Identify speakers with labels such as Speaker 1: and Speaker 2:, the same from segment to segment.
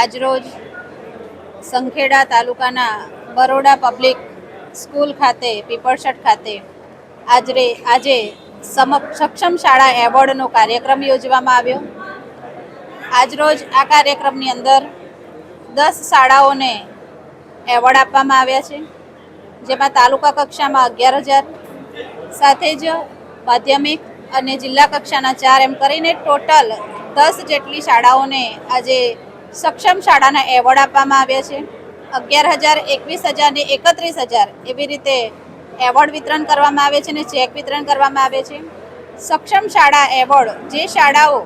Speaker 1: આજરોજ સંખેડા તાલુકાના Baroda public school ખાતે પીપળસટ ખાતે આજરે, આજે સક્ષમ શાળા એવોર્ડનો કાર્યક્રમ યોજવામાં આવ્યો. આજરોજ આ કાર્યક્રમની અંદર દસ શાળાઓને એવોર્ડ આપવામાં આવ્યા છે, જેમાં તાલુકા કક્ષામાં અગિયાર હજાર, સાથે જ માધ્યમિક અને જિલ્લા કક્ષાના ચાર એમ કરીને ટોટલ દસ જેટલી શાળાઓને આજે સક્ષમ શાળાના એવોર્ડ આપવામાં આવ્યા છે. અગિયાર હજાર, એકવીસ હજાર ને એકત્રીસ હજાર એવી રીતે એવોર્ડ વિતરણ કરવામાં આવે છે અને ચેક વિતરણ કરવામાં આવે છે. સક્ષમ શાળા એવોર્ડ, જે શાળાઓ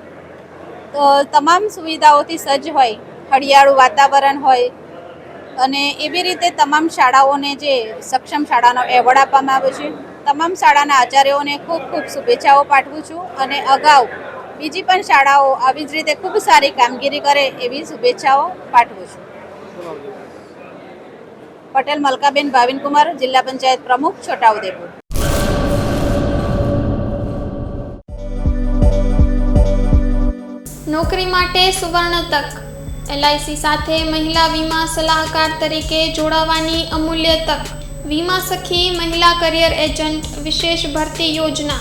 Speaker 1: તમામ સુવિધાઓથી સજ્જ હોય હળિયાળું વાતાવરણ હોય અને એવી રીતે તમામ શાળાઓને જે સક્ષમ શાળાનો એવોર્ડ આપવામાં આવ્યો છે. તમામ શાળાના આચાર્યોને ખૂબ ખૂબ શુભેચ્છાઓ પાઠવું છું અને અગાઉ બીજી પણ શાળાઓ આવી જ રીતે ખૂબ સારી કામગીરી કરે એવી શુભેચ્છાઓ પાઠવું છું. પટેલ, મલકાબેન, ભાવિનકુમાર, જિલ્લા પંચાયત પ્રમુખ, છોટાઉદેપુર.
Speaker 2: નોકરી માટે સુવર્ણ તક. એલઆઈસી સાથે મહિલા વીમા સલાહકાર તરીકે જોડાવાની અમૂલ્ય તક. વીમા સખી મહિલા કરિયર એજન્ટ વિશેષ ભરતી યોજના.